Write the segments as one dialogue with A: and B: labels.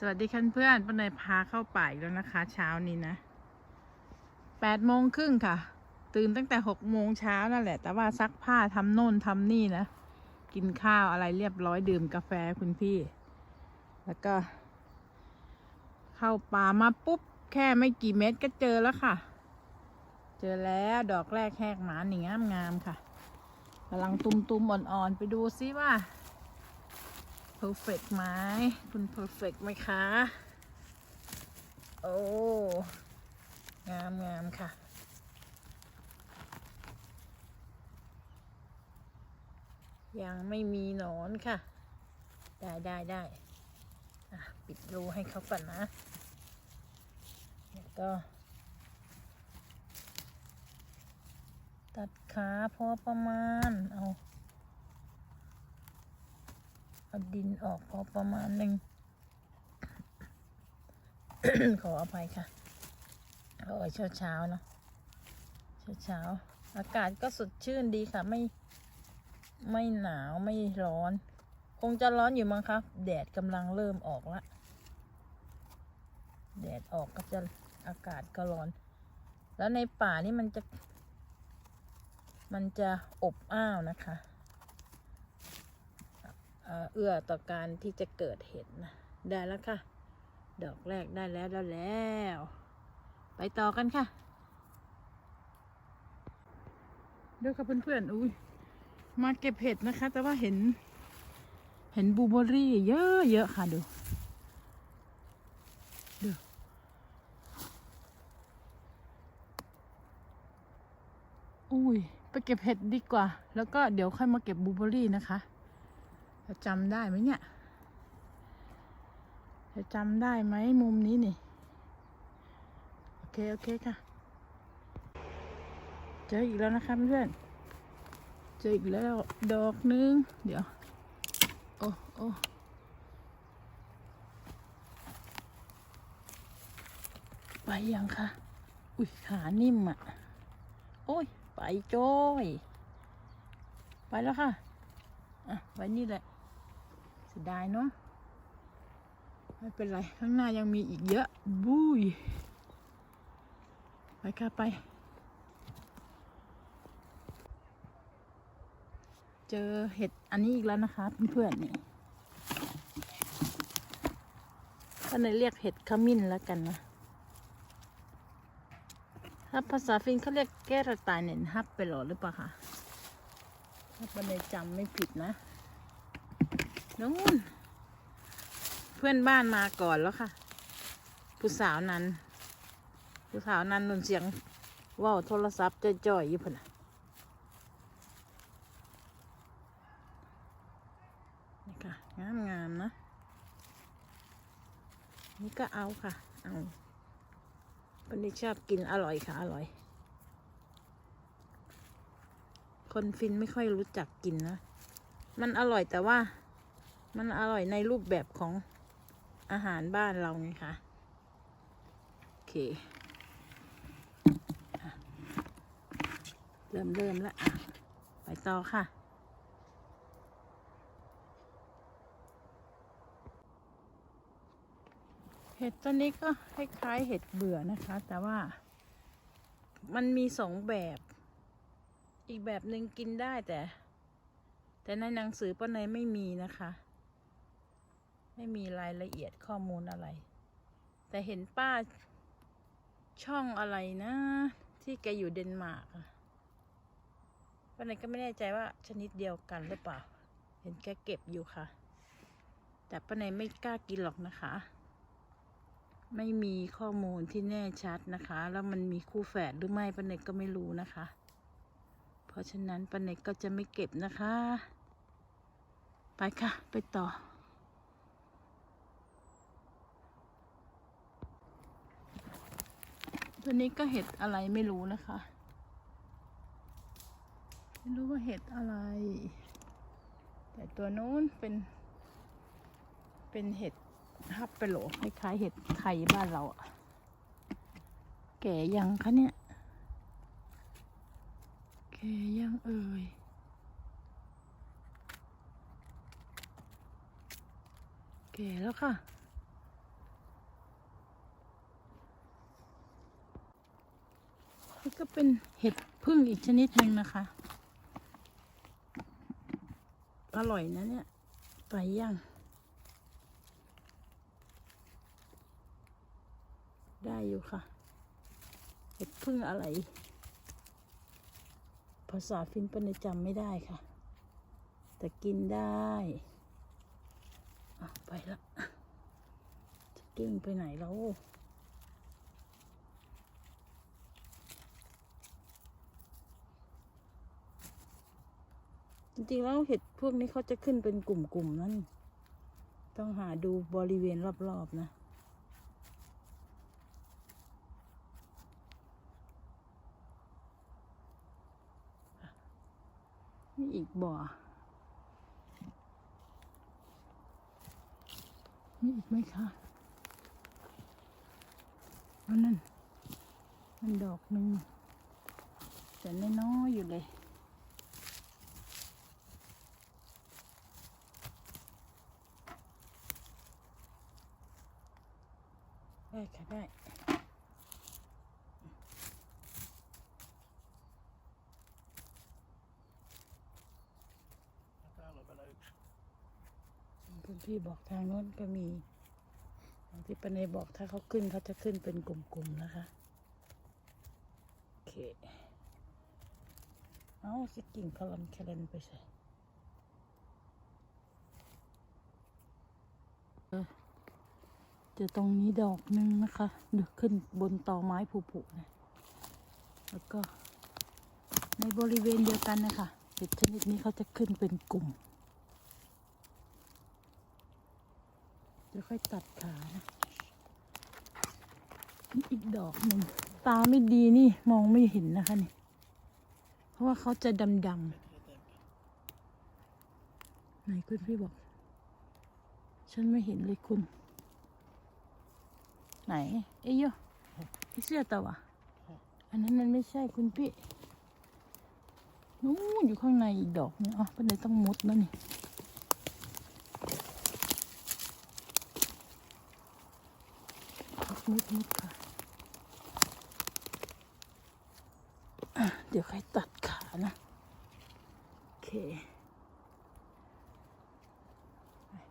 A: สวัสดีคันเพื่อนป้าเนยพาเข้าป่าอีกแล้วนะคะ เช้านี้นะแปดโมงครึ่งค่ะ ตื่นตั้งแต่หกโมงเช้านั่นแหละ แต่ว่าซักผ้าทำโน่นทำนี่นะ กินข้าวอะไรเรียบร้อยดื่มกาแฟคุณพี่ แล้วก็ เข้าป่ามาปุ๊บ แค่ไม่กี่เมตรก็เจอแล้วค่ะ เจอแล้วดอกแรกแหกหมาหนีงามงามค่ะกำลังตุมๆอ่อนๆไปดูซิว่า perfect ไหมคุณ perfect ไหมคะ โอ้ งามงามค่ะ ยังไม่มีหนอนค่ะ ได้ได้ได้ปิดรูให้เขาก่อนนะแล้วก็ ตัดขาพอประมาณ เอา เอาดินออกพอประมาณหนึ่ง ขออภัยค่ะโอ้ยเช้าเช้าๆเนาะเช้าเช้าๆอากาศก็สดชื่นดีค่ะ ไม่ไม่หนาวไม่ร้อน คงจะร้อนอยู่มั้งคะแดดกำลังเริ่มออกละแดดออกก็จะอากาศก็ร้อน แล้วในป่านี่มันจะ มันจะอบอ้าวนะคะ เอื้อต่อการที่จะเกิดเห็ดนะ ได้แล้วค่ะ ดอกแรกได้แล้วได้แล้ว ไปต่อกันค่ะ ดูค่ะเพื่อนๆ อุ้ย มาเก็บเห็ดนะคะ แต่ว่าเห็น เห็นบูเบอรี่เยอะเยอะค่ะดู ดูอุ้ย ไปเก็บเห็ดดีกว่า แล้วก็เดี๋ยวค่อยมาเก็บบูเบอรี่นะคะ จะจำได้ไหมเนี่ย จะจำได้ไหมมุมนี้นี่ โอเค โอเคค่ะ เจออีกแล้วนะคะเพื่อน เจออีกแล้วดอกนึง เดี๋ยว โอ้โอ้ไปยังคะ อุ้ยขานิ่มอะ โอ้ย ไปโจ้ยไปแล้วค่ะ อะ ไว้นี่แหละ สียดายเนาะไม่เป็นไร ข้างหน้ายังมีอีกเยอะ บุยไปค่ะไป เจอเห็ดอันนี้อีกแล้วนะคะเพื่อนๆนี่ก็เลยเรียกเห็ดขมิ้นแล้วกันนะ ถ้าภาษาฟินเขาเรียกแกระตายเน็นฮับไปหรอหรือเปล่าคะถ้าปันเลยจำไม่ผิดนะ นู้นเพื่อนบ้านมาก่อนแล้วค่ะ ผู้สาวนั้น ผู้สาวนั้นนนเสียงว่าวโทรศัพท์จ่อยๆอยู่พนนะนี่ค่ะงามงามนะ นี่ก็เอาค่ะ เอาปนนี้ชอบกินอร่อยค่ะ อร่อย คนฟินไม่ค่อยรู้จักกินนะ มันอร่อยแต่ว่า มันอร่อยในรูปแบบของอาหารบ้านเราไงคะโอเคเริ่มเริ่มแล้วอะไปต่อค่ะ เห็ดตัวนี้ก็คล้ายๆเห็ดเบื่อนะคะ แต่ว่ามันมีสองแบบ อีกแบบหนึ่งกินได้แต่ แต่ในหนังสือป้าเนยไม่มีนะคะ ไม่มีรายละเอียดข้อมูลอะไร แต่เห็นป้าช่องอะไรนะ ที่แกอยู่เดนมาร์กอะป้าเนก็ไม่แน่ใจว่าชนิดเดียวกันหรือเปล่า เห็นแกเก็บอยู่ค่ะ แต่ป้าเนไม่กล้ากินหรอกนะคะ ไม่มีข้อมูลที่แน่ชัดนะคะ แล้วมันมีคู่แฝดหรือไม่ป้าเนยก็ไม่รู้นะคะ เพราะฉะนั้นป้าเนยก็จะไม่เก็บนะคะ ไปค่ะ ไปต่อ ตัวนี้ก็เห็ดอะไรไม่รู้นะคะ ไม่รู้ว่าเห็ดอะไร แต่ตัวนู้นเป็น เป็นเห็ดฮับเปโหลคล้ายๆเห็ดไข่บ้านเราอะแก่ยังคะเนี่ย แก่ยังเอ่ยแก่แล้วค่ะ นี่ก็เป็นเห็ดพึ่งอีกชนิดหนึ่งนะคะ อร่อยนะเนี่ยไปย่าง ได้อยู่ค่ะ เห็ดพึ่งอะไร ภาษาฟินปันจำไม่ได้ค่ะ แต่กินได้อะไปละจะกิ้งไปไหนแล้ว จริงๆแล้วเห็ดพวกนี้เขาจะขึ้นเป็นกลุ่มๆนั่นต้องหาดูบริเวณรอบๆนะ นี่อีกบ่อนี่อีกไหมคะอันนั้นมันดอกหนึ่งแต่น้อยๆอยู่เลย ได้ค่ะได้ คุณ พี่บอกทางโน้นก็มีที่ปนเนบอกถ้าเขาขึ้นเขาจะขึ้นเป็นกลุ่มๆนะคะ โอเค เอาสกิ่งคลำแคลนไปใส่เจอตรงนี้ดอกหนึงนะคะเดี๋ยวขึ้นบนตอไม้ผุๆนะแล้วก็ในบริเวณเดียวกันนะคะเห็ดชนิดนี้เขาจะขึ้นเป็นกลุ่ม เดี๋ยวค่อยตัดขานะนี่อีกดอกหนึ่งตาไม่ดีนี่มองไม่เห็นนะคะนี่ เพราะว่าเขาจะดำๆไหนคุณพี่บอก ฉันไม่เห็นเลยคุณ ไหน เอ้ยโยไอ้เสื้อตัวะอันนั้นมันไม่ใช่คุณพี่นู้นอยู่ข้างในอีกดอกนึงอ๋อเป็นไรต้องมุดแล้วนี่ มุดมุดค่ะ เดี๋ยวใครตัดขานะ โอเค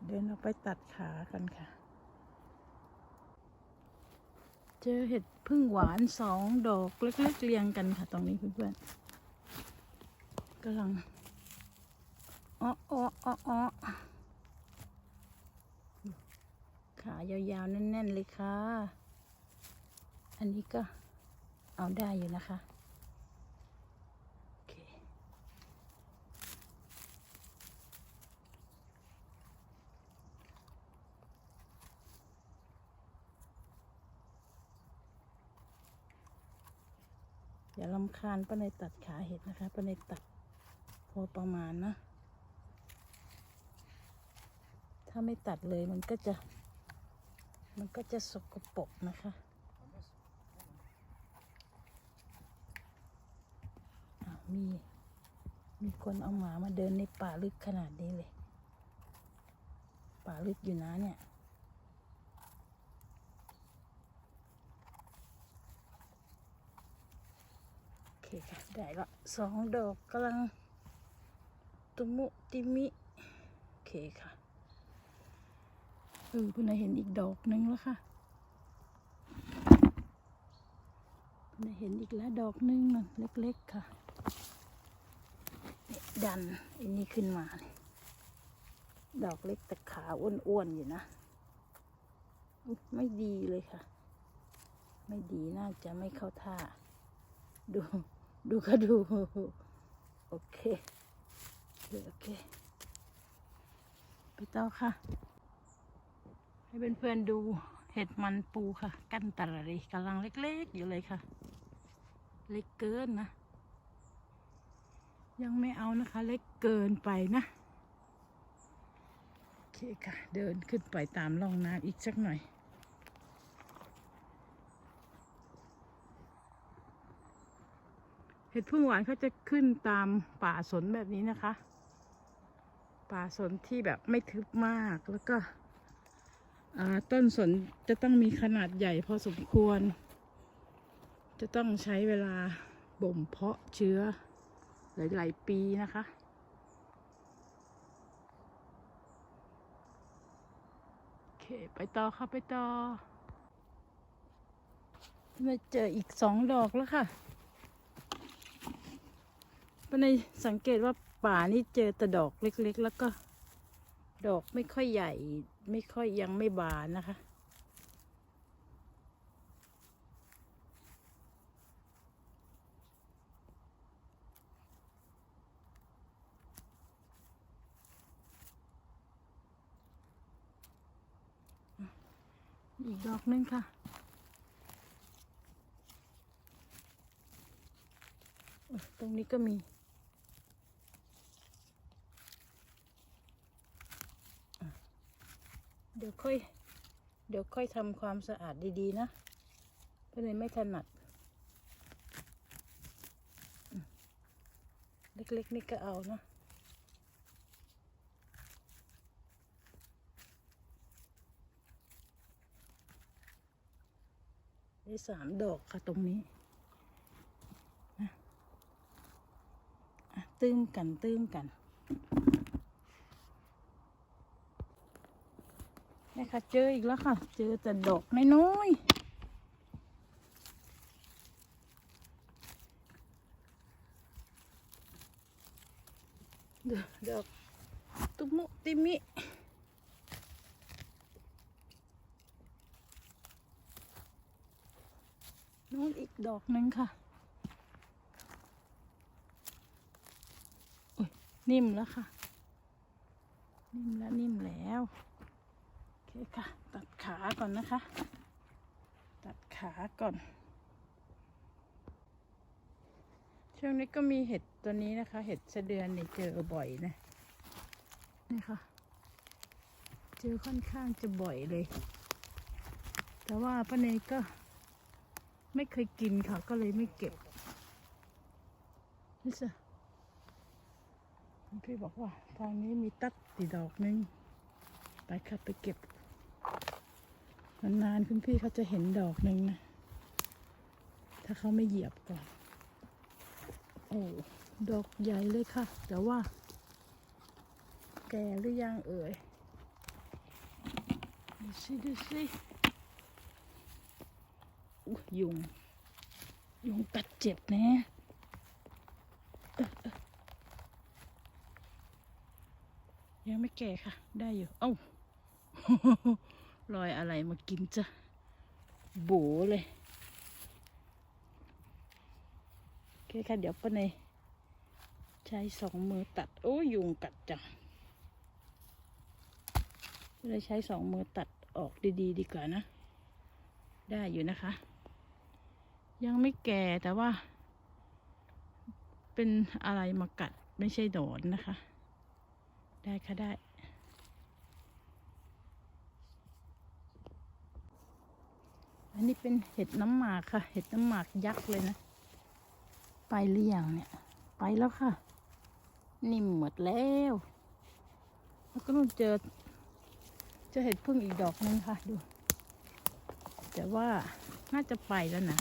A: เดินออกไปตัดขากันค่ะ เจอเห็ดพึ่งหวานสองดอกเล็กๆเรียงกันค่ะ ตรงนี้เพื่อนๆกำลังอ้ออ้ออ้ออ้อขายาวๆ แน่น ๆ เลยค่ะ อันนี้ก็เอาได้อยู่นะคะโอเคอย่าลำคาญป้าในยตัดขาเห็ดนะคะป้าในยตัดพอประมาณนะ ถ้าไม่ตัดเลยมันก็จะ มันก็จะสกปรกนะคะอ้าว มี มีคนเอาหมามาเดินในป่าลึกขนาดนี้เลย ป่าลึกอยู่นะเนี่ยโอเคค่ะได้ละสองดอกกำลัง ตุมุติมิ โอเคค่ะเออเพิ่งได้เห็นอีกดอกหนึงแล้วค่ะเพิ่งได้เห็นอีกแล้วดอกหนึงนั่นเล็ก ๆ ค่ะ ดันไอันนี้ขึ้นมาดอกเล็กแต่ขาอ้วนๆอยู่นะ ไม่ดีเลยค่ะ ไม่ดีน่าจะไม่เข้าท่า ดู ดูก็ดู โอเค โอเคโอเคไปต่อค่ะ ให้เพื่อนๆดูเห็ดมันปูค่ะ กั้นตะรีกำลังเล็กๆอยู่เลยค่ะ เล็กเกินนะ ยังไม่เอานะคะ เล็กเกินไปนะ โอเคค่ะ เดินขึ้นไปตามร่องน้ำอีกสักหน่อย เห็ดพึ่งหวานเขาจะขึ้นตามป่าสนแบบนี้นะคะ ป่าสนที่แบบไม่ทึบมากแล้วก็ต้นสนจะต้องมีขนาดใหญ่พอสมควร จะต้องใช้เวลาบ่มเพาะเชื้อ หลายๆปีนะคะ โอเค ไปต่อค่ะไปต่อมาเจออีกสองดอกแล้วค่ะปในสังเกตว่าป่านี่เจอแต่ดอกเล็กๆ แล้วก็ ดอกไม่ค่อยใหญ่ ไม่ค่อยยังไม่บานนะคะ ดอกนึงค่ะ ตรงนี้ก็มี เดี๋ยวค่อย เดี๋ยวค่อยทำความสะอาดดีๆนะเพราะเลยไม่ถนัด เล็กๆนี่ก็เอานะ ได้สามดอกค่ะตรงนี้นะตื้มกันตื้มกันนี่ค่ะเจออีกแล้วค่ะ เจอแต่ดอกน้อยๆเดี๋ยวดอกตุมุติมิ นู้น อกนึงค่ะอุ้ยนิ่มแล้วค่ะ นิ่มแล้วนิ่มแล้วโอเคค่ะ ตัดขาก่อนนะคะ ตัดขาก่อน ช่วงนี้ก็มีเห็ดตัวนี้นะคะ เห็ดสะเดือนเนี่ยเจอบ่อยนะนี่ค่ะเจอค่อนข้างจะบ่อยเลย แต่ว่าป้าเนยก็ ไม่เคยกินค่ะ ก็เลยไม่เก็บนี่สิพี่บอกว่าทางนี้มีตัดตีดอกนึงไปค่ะไปเก็บนานๆคุณพี่เขาจะเห็นดอกหนึ่งนะ ถ้าเขาไม่เหยียบก่อน โอ้ดอกใหญ่เลยค่ะ แต่ว่า แก่หรือยังเอ่ยดูสิดูสิ ยุง ยุงกัดเจ็บแนะยังไม่แก่ค่ะ ได้อยู่ เอ้ารอยอะไรมากินจ้ะ โบเลย โอเคค่ะ เดี๋ยวป้าเนใช้สองมือตัด โอ้ยุงกัดจังเลยใช้สองมือตัดออกดี ๆ ดีกว่านะ ได้อยู่นะคะ ยังไม่แก่แต่ว่า เป็นอะไรมากัดไม่ใช่โดนนะคะ ได้ค่ะได้ อันนี้เป็นเห็ดน้ำหมากค่ะ เห็ดน้ำหมากยักษ์เลยนะ ไปหรือยังเนี่ย ไปแล้วค่ะ นิ่มหมดแล้ว แล้วก็นู่นเจอ เจอเห็ดพึ่งอีกดอกนึงค่ะดู แต่ว่าน่าจะไปแล้วนะ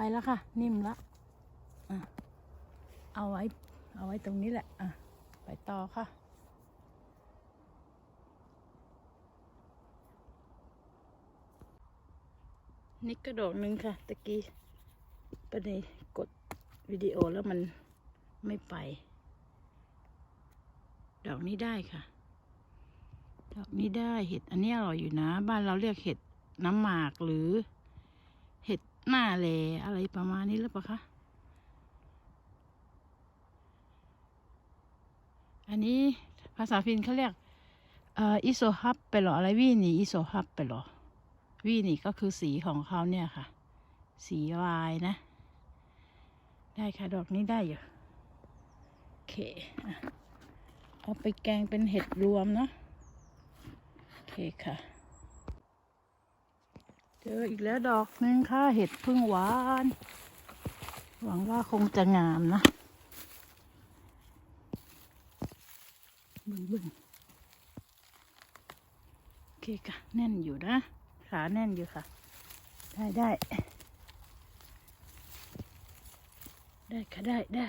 A: ไปแล้วค่ะ นิ่มละอะเอาไว้ เอาไว้ตรงนี้แหละ อะ ไปต่อค่ะ นี่กระโดอกหนึ่งค่ะ ตะกี้ประเดี๋ยวกดวิดีโอแล้วมันไม่ไป ดอกนี้ได้ค่ะ ดอกนี้ได้เห็ด อันนี้อร่อยอยู่นะ บ้านเราเรียกเห็ดน้ำหมากหรือ หน้าแลอะไรประมาณนี้หรือเปล่าคะ อันนี้ภาษาฟินเขาเรียกอิโซฮับไปหรออะไรวี่นี่อิโซฮับไปหรอวีนี่ก็คือสีของเขาเนี่ยค่ะ สีวายนะ ได้ค่ะดอกนี้ได้อยู่โอเคเอาไปแกงเป็นเห็ดรวมเนาะโอเคค่ะ เจออีกแล้วดอกหนึงค่ะเห็ดพึ่งหวาน หวังว่าคงจะงามนะบึ้งบึ้งโอเคค่ะ แน่นอยู่นะ ขาแน่นอยู่ค่ะ ได้ได้ ได้ค่ะ ได้ได้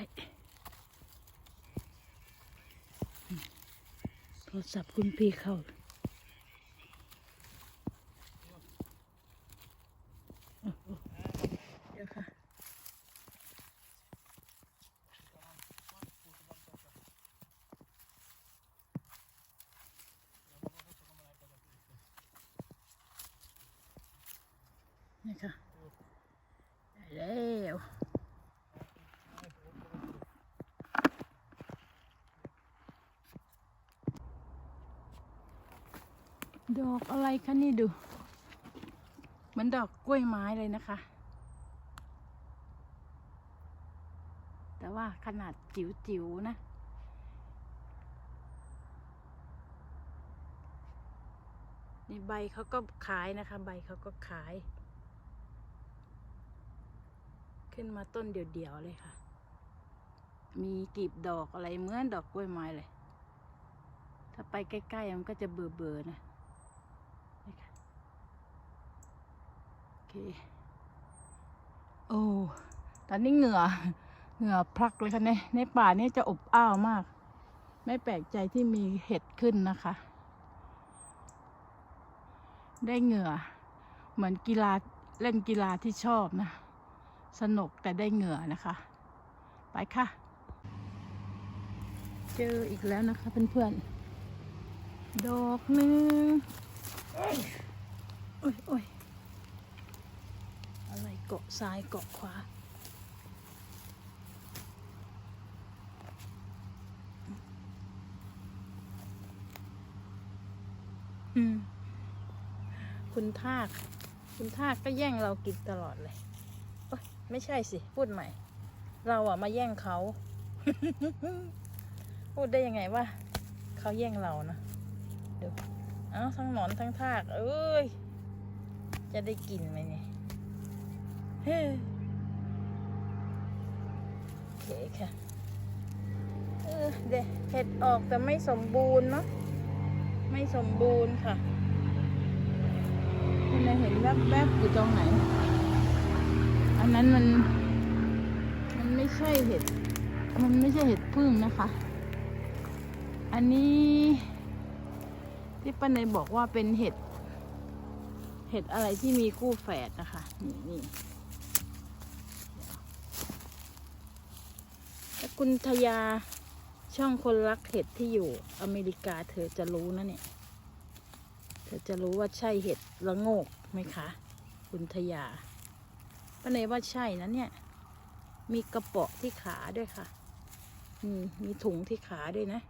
A: โทรศัพท์คุณพี่เข้า โอ้โห เดี๋ยวค่ะนี่ค่ะได้แล้วดอกอะไรคะนี่ดู มือนดอกกล้วยไม้เลยนะคะ แต่ว่าขนาดจิ๋วๆนะ นี่ใบเขาก็ขายนะคะ ใบเขาก็ขาย ขึ้นมาต้นเดียวๆเลยค่ะ มีกลีบดอกอะไรเหมือนดอกกล้วยไม้เลย ถ้าไปใกล้ๆมันก็จะเบอร์ๆนะนี่ค่ะโอ เค โอ้ ตอนนี้เหงื่อ เหงื่อพลักเลยค่ะในในป่านี้จะอบอ้าวมาก ไม่แปลกใจที่มีเห็ดขึ้นนะคะ ได้เหงื่อ เหมือนกีฬาเล่นกีฬาที่ชอบนะ สนุกแต่ได้เหงื่อนะคะ ไปค่ะ เจออีกแล้วนะคะเพื่อนๆ ดอกหนึ่งโอ้ยโอ้ย อะไรเกาะซ้ายเกาะขวาอืมคุณทาก คุณทากก็แย่งเรากินตลอดเลยไม่ใช่สิ พูดใหม่ เราอะมาแย่งเขา พูดได้ยังไงว่าเขาแย่งเรานะดูเอ้าทั้งหนอนทั้งทาก เอ้ย จะได้กินไหมเนี่ย เฮ้ยโอเคค่ะเออเด็เห็ดออกแต่ไม่สมบูรณ์เนาะไม่สมบูรณ์ค่ะคุณเห็นแวบๆอยู่ตรงไหน อันนั้นมัน มันไม่ใช่เห็ด มันไม่ใช่เห็ดพึ่งนะคะ อันนี้ ที่ป้าเนยบอกว่าเป็นเห็ด เห็ดอะไรที่มีคู่แฝดนะคะ นี่นี่ถ้า คุณทยาช่องคนรักเห็ดที่อยู่อเมริกาเธอจะรู้นะเนี่ย เธอจะรู้ว่าใช่เห็ดละโงกไหมคะ คุณทยาป้าเนยว่าใช่นะเนี่ย มีกระเปาะที่ขาด้วยค่ะ อืม มีถุงที่ขาด้วยนะ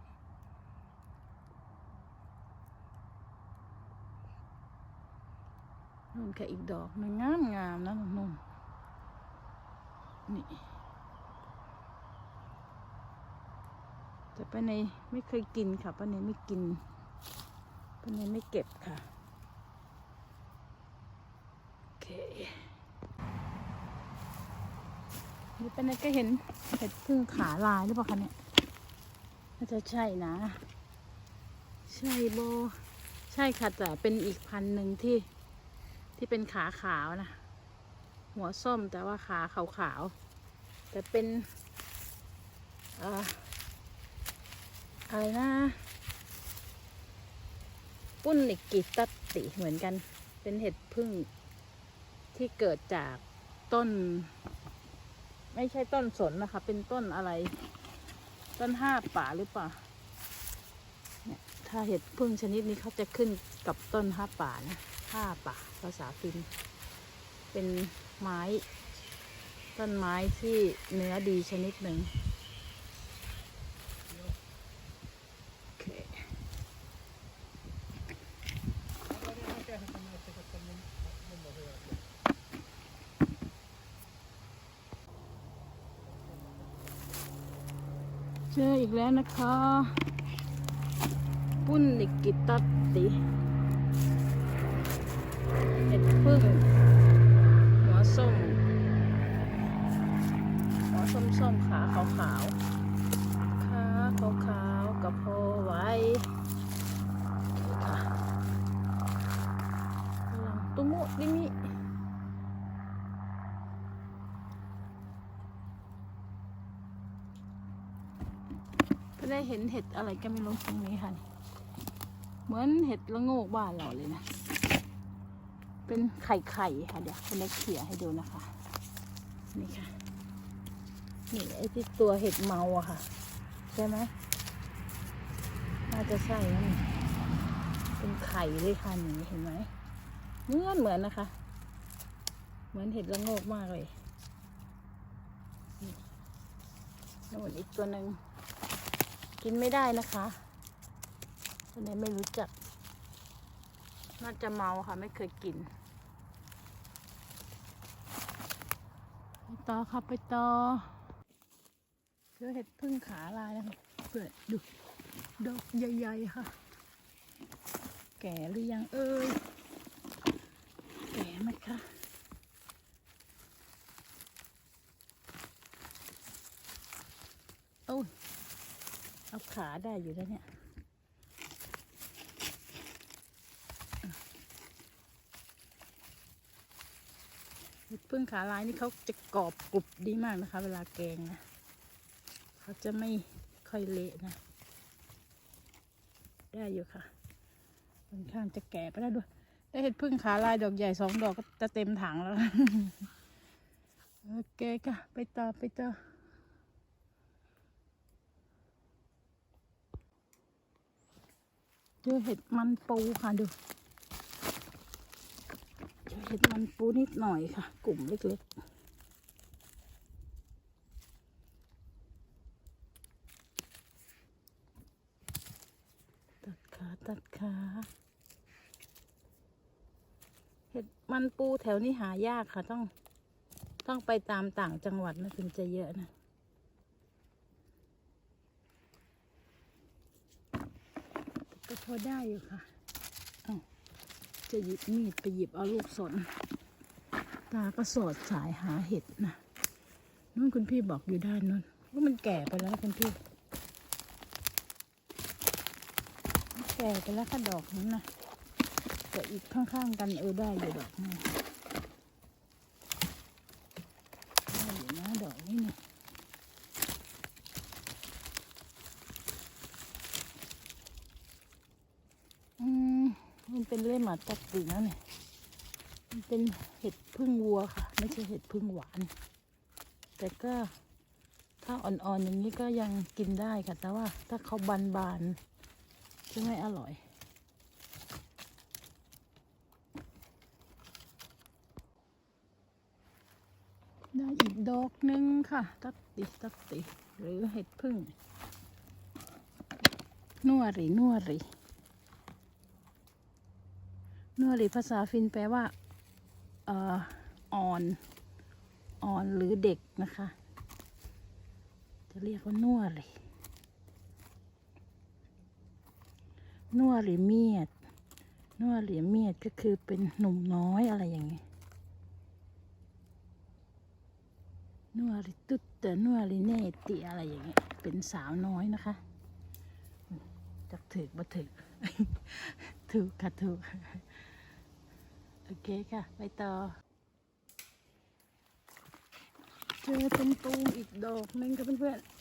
A: นู่นค่ะอีกดอกมันงามงามนะนุ่นนี่ แต่ป้าเนยไม่เคยกินค่ะป้าเนยไม่กินป้าเนยไม่เก็บค่ะโอเคนี่ป้าเนยก็เห็นเห็ดพึ่งขาลายหรือเปล่าคะเนี่ยน่าจะใช่นะ ใช่โบใช่ค่ะแต่เป็นอีกพันหนึ่งที่ที่เป็นขาขาวนะ หัวส้มแต่ว่าขาขาวขาวๆแต่เป็นอ่อ อะไรนะ ปุ้นอิกิตติเหมือนกัน เป็นเห็ดพึ่งที่เกิดจากต้น ไม่ใช่ต้นสนนะคะ เป็นต้นอะไร ต้นห้าป่าหรือเปล่าเนี่ยถ้าเห็ดพึ่งชนิดนี้เขาจะขึ้นกับต้นห้าป่านะผ้าป่าภาษาฟิน เป็นไม้ ต้นไม้ที่เนื้อดีชนิดหนึ่งโอเคเจออีก แล้วนะคะปุ้นลิกิตัตติเห็ดพึ่งหัวส้มหัวส้มส้มๆขาขาวขาวๆ เห็นเห็ดอะไรก็ไม่รู้ตรงนี้ค่ะ เหมือนเห็ดละโงกบ้านเราเลยนะ เป็นไข่ไข่ค่ะเดี๋ยวคุณเล็กเขี่ยให้ดูนะคะ นี่ค่ะ นี่ไอ้ที่ตัวเห็ดเมาอะค่ะ ใช่ไหมน่าจะใช่นะนี่เป็นไข่เลยค่ะนี่เห็นไหมเหมือนเหมือนนะคะ เหมือนเห็ดละโงกมากเลยนี่โน่นอีกตัวหนึ่ง กินไม่ได้นะคะคนไหนไม่รู้จัก น่าจะเมาค่ะ ไม่เคยกิน ไปต่อค่ะไปต่อเจอเห็ดพึ่งขาลายนะคะเปิดดูดอกใหญ่ๆค่ะ แก่หรือยังเอ่ยแก่ไหมคะ โอ้ย เอาขาได้อยู่แล้วเนี่ยเห็ดพึ่งขาลายนี่เขาจะกรอบกรุบดีมากนะคะ เวลาแกงนะ เขาจะไม่ค่อยเละนะ ได้อยู่ค่ะค่อนข้างจะแก่ไปแล้วด้วย ได้เห็ดพึ่งขาลายดอกใหญ่สองดอกก็จะเต็มถังแล้ว โอเคค่ะ ไปต่อไปต่อ เจอเห็ดมันปูค่ะดูเจอเห็ดมันปูนิดหน่อยค่ะ กลุ่มเล็กๆตัดขาตัดขาเห็ดมันปูแถวนี้หายากค่ะ ต้อง ต้องไปตามต่างจังหวัดนะถึงจะเยอะนะ ก็พ อได้อยู่ค่ะเอาจะหยิบมีดไปหยิบเอาลูกสน ตาก็สอดสายหาเห็ดนะนู่นคุณพี่บอกอยู่ด้านนู้นว่ามันแก่ไปแล้วคุณพี่แก่ไปแล้วค่ะดอกนั้นนะแต่อีกข้างๆกันเออได้อยู่ดอกนี้งได้อยู่นะดอกนี้เนี่ย อืมมัน ตัดสีนะเนี่ยมันเป็นเห็ดพึ่งวัวค่ะ ไม่ใช่เห็ดพึ่งหวาน แต่ก็ถ้าอ่อนๆอย่างนี้ก็ยังกินได้ค่ะ แต่ว่าถ้าเขาบานๆจะไม่อร่อยได้อีกดอกหนึ่งค่ะ ตัดติตัดติ หรือเห็ดพึ่งนัวรีนัวห รีนัวหรือภาษาฟินแปลว่าเอ่ออ่อน อ่อนหรือเด็กนะคะ จะเรียกว่านัวหรือนัวหรือเมียดนัวหรือเมียดก็คือเป็นหนุ่มน้อยอะไรอย่างเงี้ยนัวหรือตุ๊ดแต่นัวหรือเนติอะไรอย่างเงี้ย เป็นสาวน้อยนะคะจักถือบ่ถือถูกค่ะถูก โอเคค่ะ ไปต่อ เจอตุ้มตูมอีกดอกหนึงค่ะเพื่อนๆ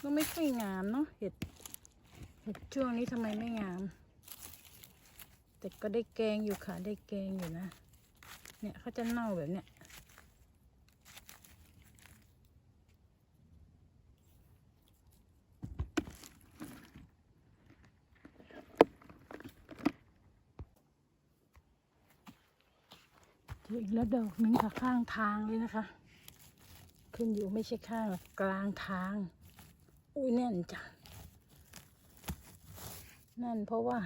A: ก็ไม่ค่อยงามเนาะเห็ด เห็ดช่วงนี้ทำไมไม่งาม แต่ก็ได้แกงอยู่ค่ะ ได้แกงอยู่นะ เนี่ยเขาจะเน่าแบบเนี้ย เจออีกแล้วดอกหนึงค่ะข้างทางเลยนะคะ ขึ้นอยู่ไม่ใช่ข้างกลางทาง อุ้ยแน่นจังนั่นเพราะว่า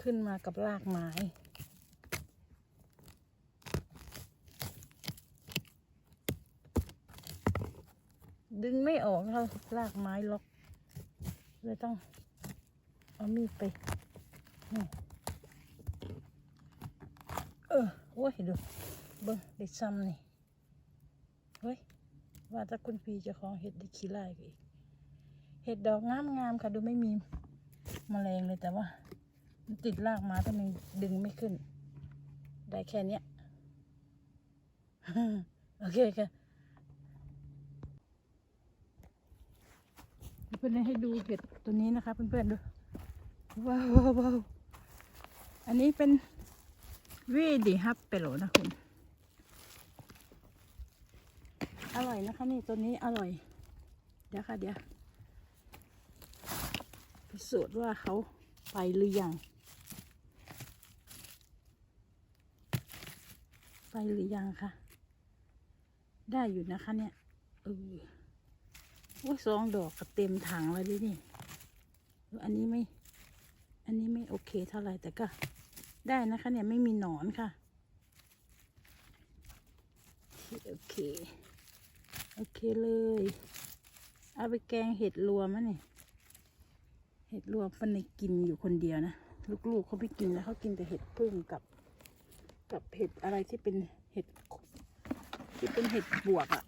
A: ขึ้นมากับรากไม้ดึงไม่ออกนะคะรากไม้ล็อกเลยต้องเอามีดไปนี่ เออ โอ้ยดูเบิ้งได้ซ้ำนี่เฮ้ยว่าถ้าคุณพีจะของเห็ดได้ขี้ไล่ก็อีกเห็ดดอกงามงามๆค่ะดูไม่มีแมลงเลยแต่ว่า มันติดรากมาทำไมดึงไม่ขึ้น ได้แค่เนี้ยโอเคค่ะเพื่อนๆให้ดูเห็ดตัวนี้นะคะเพื่อนๆดูว้าวว้าวอันนี้เป็น วีดีฮับเปโลนะคุณ อร่อยนะคะนี่ตัวนี้อร่อย เดี๋ยวค่ะเดี๋ยวพิสูจน์ว่าเขาไปหรือยัง ไปหรือยังคะได้อยู่นะคะเนี่ยเออว่าสองดอกกเต็มถังเลยดินี่ อันนี้ไม่ อันนี้ไม่โอเคเท่าไหร่แต่ก็ ได้นะคะเนี่ยไม่มีหนอนค่ะ โอเค โอเคเลย เอาไปแกงเห็ดรวมอะนี่ยเห็ดรวมปันในกินอยู่คนเดียวนะ ลูกๆเขาไม่กินแล้วเขากินแต่เห็ดพึ่งกับ กับเห็ดอะไรที่เป็นเห็ดที่เป็นเห็ดบวกอะ่ะ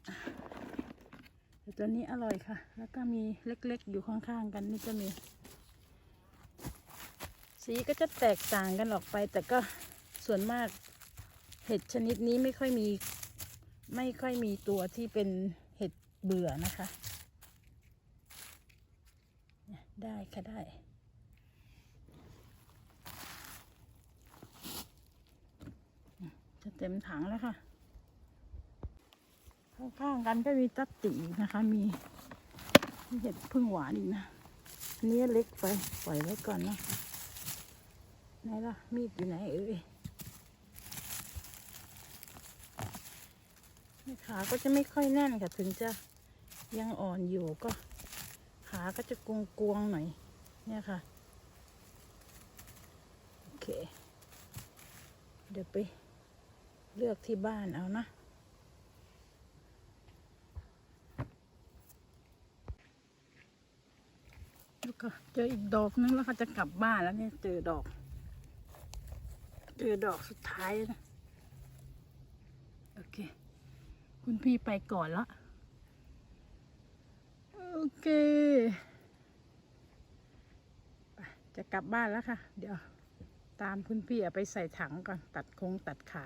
A: แต่ตัวนี้อร่อยค่ะ แล้วก็มีเล็กๆอยู่ข้างๆกันนี่ก็มี สีก็จะแตกต่างกันออกไป แต่ก็ส่วนมากเห็ดชนิดนี้ไม่ค่อยมี ไม่ค่อยมีตัวที่เป็นเห็ดเบื่อนะคะ ได้ค่ะได้จะเต็มถังแล้วค่ะ ข้างๆกันก็มีตัดตีนะคะ มีเห็ดพึ่งหวานอีกนะอันนี้เล็กไป ปล่อยไว้ก่อนนะ ไหนล่ะ มีดอยู่ไหนเอ่ยขาก็จะไม่ค่อยแน่นค่ะ ถึงจะยังอ่อนอยู่ก็ ขาก็จะกวงๆหน่อย เนี่ยค่ะ โอเค เดี๋ยวไปเลือกที่บ้านเอานะแล้วก็เจออีกดอกนึงแล้วก็จะกลับบ้านแล้วเนี่ยเจอดอก เจอดอกสุดท้ายนะ โอเค คุณพี่ไปก่อนละ โอเค จะกลับบ้านแล้วค่ะ เดี๋ยว ตามคุณพี่ไปใส่ถังก่อน ตัดคงตัดขา